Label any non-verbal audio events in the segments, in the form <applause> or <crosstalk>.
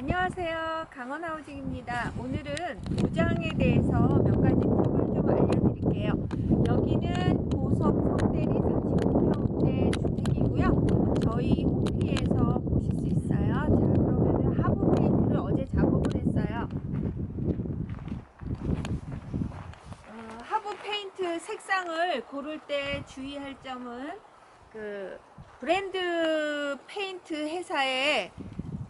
안녕하세요. 강원하우징입니다. 오늘은 도장에 대해서 몇 가지 팁을 좀 알려드릴게요. 여기는 보석 성대리 35평대 주택이고요. 저희 홈피에서 보실 수 있어요. 자, 그러면 하부 페인트를 어제 작업을 했어요. 어, 하부 페인트 색상을 고를 때 주의할 점은 그 브랜드 페인트 회사에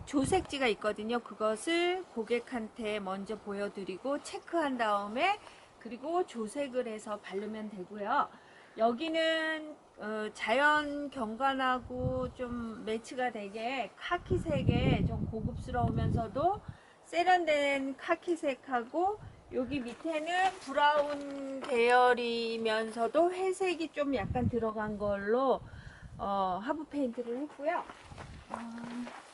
조색지가 있거든요. 그것을 고객한테 먼저 보여드리고 체크한 다음에 그리고 조색을 해서 바르면 되고요. 여기는 어, 자연 경관하고 좀 매치가 되게 카키색에 좀 고급스러우면서도 세련된 카키색하고 여기 밑에는 브라운 계열이면서도 회색이 좀 약간 들어간 걸로 어, 하부 페인트를 했고요. 어,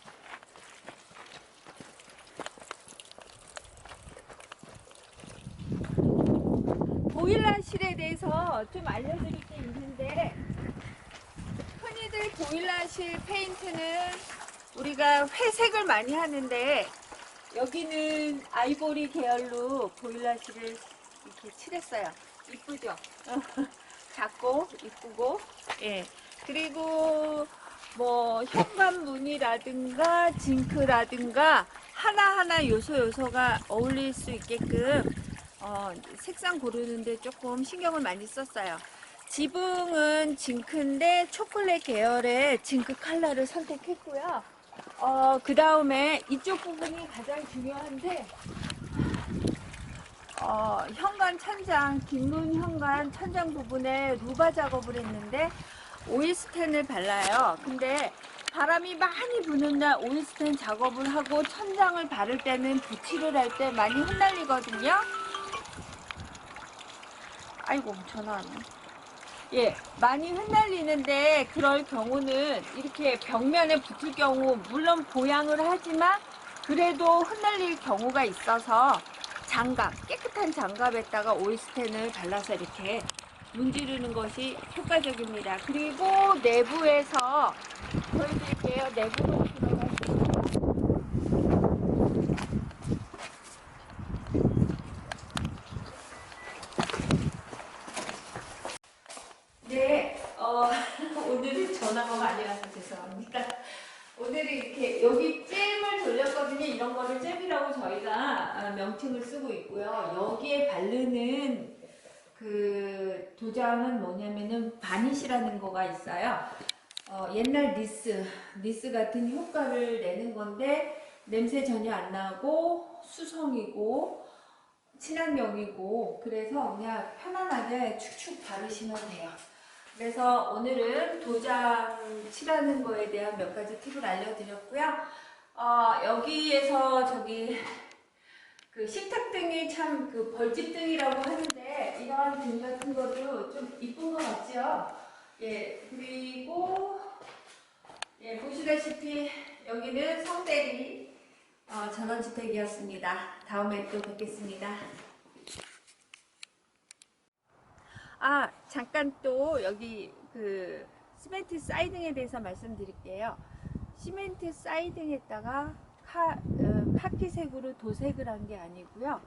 보일러실에 대해서 좀 알려드릴 게 있는데 흔히들 보일러실 페인트는 우리가 회색을 많이 하는데 여기는 아이보리 계열로 보일러실을 이렇게 칠했어요. 이쁘죠? <laughs> 작고 이쁘고 예 그리고 뭐 현관문이라든가 징크라든가 하나하나 요소 요소가 어울릴 수 있게끔 어, 색상 고르는데 조금 신경을 많이 썼어요. 지붕은 징크인데 초콜릿 계열의 징크 컬러를 선택했고요. 어, 그 다음에 이쪽 부분이 가장 중요한데, 어, 현관 천장, 뒷문 현관 천장 부분에 루바 작업을 했는데, 오일스텐을 발라요. 근데 바람이 많이 부는 날 오일스텐 작업을 하고 천장을 바를 때는 붙이를 할 때 많이 흩날리거든요. 아이고 전화 왔네. 예, 많이 흩날리는데 그럴 경우는 이렇게 벽면에 붙을 경우 물론 보양을 하지만 그래도 흩날릴 경우가 있어서 장갑, 깨끗한 장갑에다가 오일스텐을 발라서 이렇게 문지르는 것이 효과적입니다. 그리고 내부에서 보여드릴게요. 내부로 들어가시면 네, 어, 오늘은 많이 와서 죄송합니다. 오늘은 이렇게 여기 잼을 돌렸거든요. 이런 거를 잼이라고 저희가 아, 명칭을 쓰고 있고요. 여기에 바르는 그 도장은 뭐냐면은 바니시라는 거가 있어요. 어, 옛날 니스, 니스 같은 효과를 내는 건데 냄새 전혀 안 나고 수성이고 친환경이고 그래서 그냥 편안하게 축축 바르시면 돼요. 그래서 오늘은 도장 칠하는 거에 대한 몇 가지 팁을 알려드렸고요. 어, 여기에서 저기 그 식탁등이 참 그 벌집등이라고 하는데 이런 등 같은 것도 좀 이쁜 것 같죠? 예, 그리고 예, 보시다시피 여기는 성대리 어, 전원주택이었습니다. 다음에 또 뵙겠습니다. 아, 잠깐 또 여기 그 시멘트 사이딩에 대해서 말씀드릴게요. 시멘트 사이딩에다가 카, 어, 카키색으로 도색을 한 게 아니고요.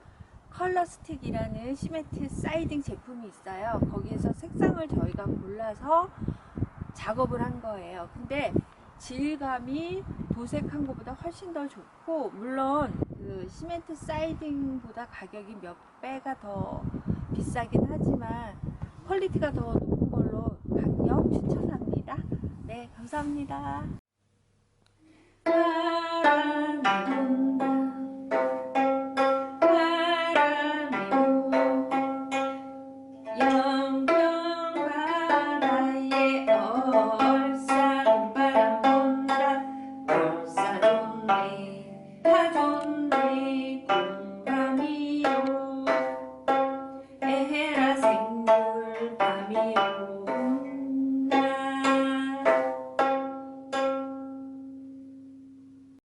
컬러 스틱이라는 시멘트 사이딩 제품이 있어요. 거기에서 색상을 저희가 골라서 작업을 한 거예요. 근데 질감이 도색한 것보다 훨씬 더 좋고 물론 그 시멘트 사이딩보다 가격이 몇 배가 더 비싸긴 하지만 퀄리티가 더 높은 걸로 강력 추천합니다. 네, 감사합니다.